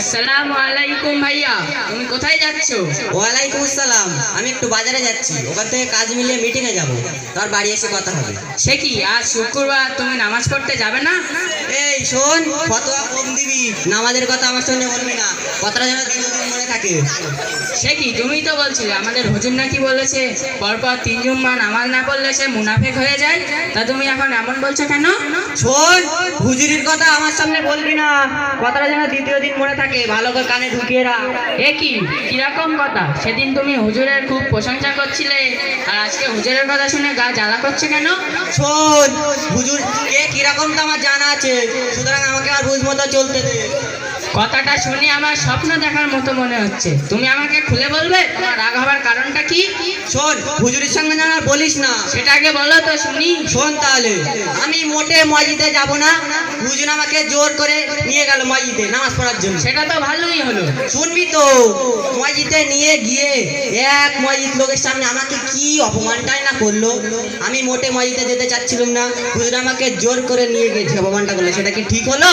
আসসালামু আলাইকুম ভাইয়া তুমি কোথায় যাচ্ছ? ওয়ালাইকুম আসসালাম আমি একটু বাজারে যাচ্ছি ওখান থেকে কাজ মিলিয়ে মিটিংয়ে যাব তার বাড়ি এসে কথা হবে। সে কি আজ শুক্রবার তুমি নামাজ পড়তে যাবে না? এই শোন ফতোয়া কম দিবি। নামাজের কথা আমার সঙ্গে বলবি না। কথাটা যেন দীর্ঘদিন মনে থাকে। সে কি? তুমি তো বলছিলে আমাদের হুজুর নাকি বলেছে পরপর তিন জুম্মা নামাজ না পড়লে সে মুনাফেক হয়ে যায়। তা তুমি এখন এমন বলছো কেন? শোন হুজুরির কথা আমার সামনে বলবি না। কথাটা যেন দ্বিতীয় দিন মনে থাকে। ভালো করে কানে ঢুকিয়ে রাখ। এ কি? কীরকম কথা? সেদিন তুমি হুজুরের খুব প্রশংসা করছিলে আর আজকে হুজুরের কথা শুনে গা জ্বালা করছে কেন? শোন হুজুর কীরকম তো আমার জানা আছে সুতরাং আমাকে আর বুঝ মতো চলতে দে। কথাটা শুনে আমার স্বপ্ন দেখার মতো মনে হচ্ছে। তুমি আমাকে খুলে বলবে? তোমার রাগ হবার কারণটা কি? শোন হুজুরির সঙ্গে যেন বলিস না। সেটা আগে বলো তো শুনি। শোন তাহলে আমি মোটে মসজিদে যাব না। হুজুর আমাকে জোর করে নিয়ে গেল মসজিদে নামাজ পড়ার জন্য। সেটা তো ভালোই হলো। শুনবি তো মসজিদে নিয়ে গিয়ে এক মসজিদ লোকের সামনে আমাকে কি অপমানটাই না করল? আমি মোটে মসজিদে যেতে চাচ্ছিলাম না। হুজুর আমাকে জোর করে নিয়ে গেছে অপমানটা করল। সেটা কি ঠিক হলো?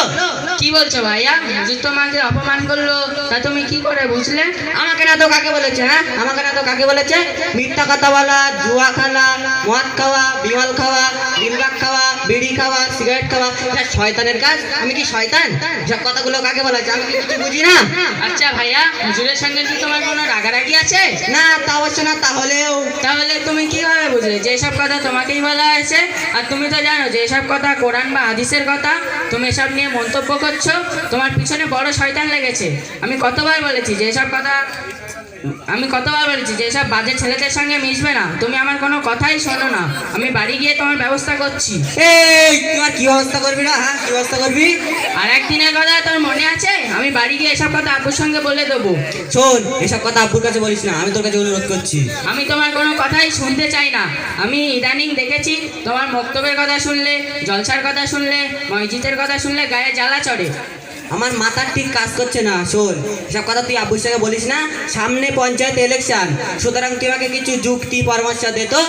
কি বলছো ভাইয়া? হুজুর তোমাকে অপমান করল তা তুমি কি করে বুঝলে? আমাকে না তো কাকে বলেছে হ্যাঁ? আমাকে না তো কাকে বলেছে? মিথ্যা কথা বলা জুয়া খেলা মদ খাওয়া বিমল খাওয়া বিলবাগ খাওয়া বিড়ি খাওয়া সিগারেট খাওয়া এটা শয়তানের কাজ? আমি কি শয়তান? সব কথাগুলো কাকে বলেছে আমি কি কিছু বুঝি না? আচ্ছা ভাইয়া হুজুরের সঙ্গে কি তোমার কোনো রাগারাগি আছে? না তা অবশ্য না তাহলেও তাহলে তুমি কীভাবে বুঝলে? যেসব কথা তোমাকেই বলা হয়েছে, আর তুমি তো জানো যে সব কথা কোরআন বা হাদিসের কথা তুমি এসব নিয়ে মন্তব্য করছ, তোমার পিছনে বড় শয়তান লেগেছে। আমি কতবার বলেছি যে সব কথা আমি কতবার বলেছি যে সব বাজে ছেলেদের সঙ্গে মিশবে না। তুমি আমার কোনো কথাই শোনো না। আমি বাড়ি গিয়ে তোমার ব্যবস্থা করছি। এই তোমার কি অবস্থা করবি না হ্যাঁ? কি অবস্থা করবি? আর একদিনের কথা তোর মনে আছে? আমি বাড়ি গিয়ে এসব কথা আব্বুর সঙ্গে বলে দেবো। শোন এসব কথা আব্বুর কাছে বলিস না আমি তোর কাছে অনুরোধ করছি। আমি তোমার কোনো কথাই শুনতে চাই না। আমি ইদানিং দেখেছি তোমার বক্তব্যের কথা শুনলে জলসার কথা শুনলে মসজিদের কথা শুনলে গায়ে জ্বালা চড়ে। আমার মাথার ঠিক কাজ করছে না শোন। এসব কথা তুই আব্বুর সঙ্গে বলিস না। সামনে পঞ্চায়েত ইলেকশন সুতরাং তুই আমাকে কিছু যুক্তি পরামর্শ দে তো।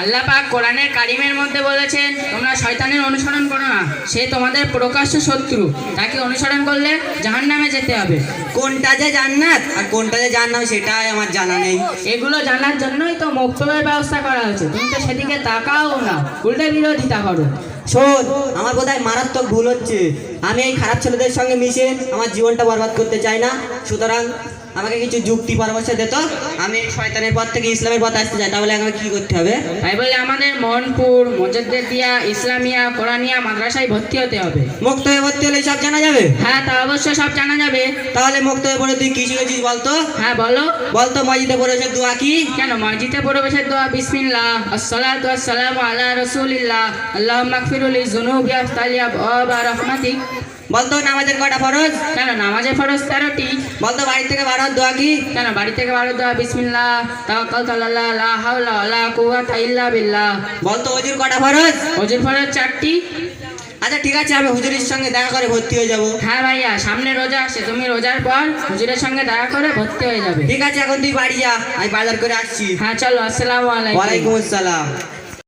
আল্লাহ পাক কোরআনের কারিমের মধ্যে বলেছেন তোমরা শয়তানের অনুসরণ করো না। সে তোমাদের প্রকাশ্য শত্রু। তাকে অনুসরণ করলে জাহান্নামে যেতে হবে। কোনটা যে জান্নাত আর কোনটা যে জান্নাত সেটাই আমার জানা নেই। এগুলো জানার জন্যই তো বক্তব্যের ব্যবস্থা করা হয়েছে। তুমি তো সেদিকে তাকাও না। উল্টে বিরোধিতা করো। শোন, আমার বোধহয় মারাত্মক ভুল হচ্ছে। আমি এই খারাপ ছেলেদের সঙ্গে মিশে আমার জীবনটা বরবাদ করতে চাই না। সুতরাং আমাকে কিছু যুক্তি পরামর্শ দে তো। আমি শয়তানের পথ থেকে ইসলামের পথে আসতে চাই তাহলে আমাকে কি করতে হবে? তাই বলে আমাদের মোহনপুর মজদ্দেদিয়া ইসলামিয়া কোরআনিয়া মাদ্রাসায় ভর্তি হতে হবে। মুক্ত হয়ে ভর্তি হলে সব জানা যাবে? হ্যাঁ তা অবশ্যই সব জানা যাবে। তাহলে মুক্ত হয়ে পড়ে তুই কি শিখেছিস বলতো? হ্যাঁ বলো। বলতো মসজিদে পড়েছে দোয়া কি? কেন? মসজিদে প্রবেশের দোয়া বিসমিল্লাহ আসসালাতু ওয়াসসালামু আলা রাসূলিল্লাহ আল্লাহুম্মা গফিরুল যুনুবি ওয়াস্তালিয়া ওয়া রাহমাতিক। বলতো নামাজের কটা ফরজ? কেন নামাজের ফরজ তেরোটি। বলতো বাড়ি থেকে বার হওয়ার দোয়া কি? কেন বাড়ি থেকে বারো দোয়া বিসমিল্লাহ লা হাওলা ওয়ালা কুওয়াতা ইল্লা বিল্লাহ। বলতো অজুর কটা ফরজ? ওজুর ফরজ চারটি। আচ্ছা ঠিক আছে আমি হুজুরের সঙ্গে দেখা করে ভর্তি হয়ে যাব। হ্যাঁ ভাইয়া সামনে রোজা আসছে তুমি রোজার পর হুজুরের সঙ্গে দেখা করে ভর্তি হয়ে যাবে। ঠিক আছে এখন তুই বাড়ি যা আমি বাজার করে আসছি। হ্যাঁ চলো আসসালামু আলাইকুম। ওয়ালাইকুম আসসালাম।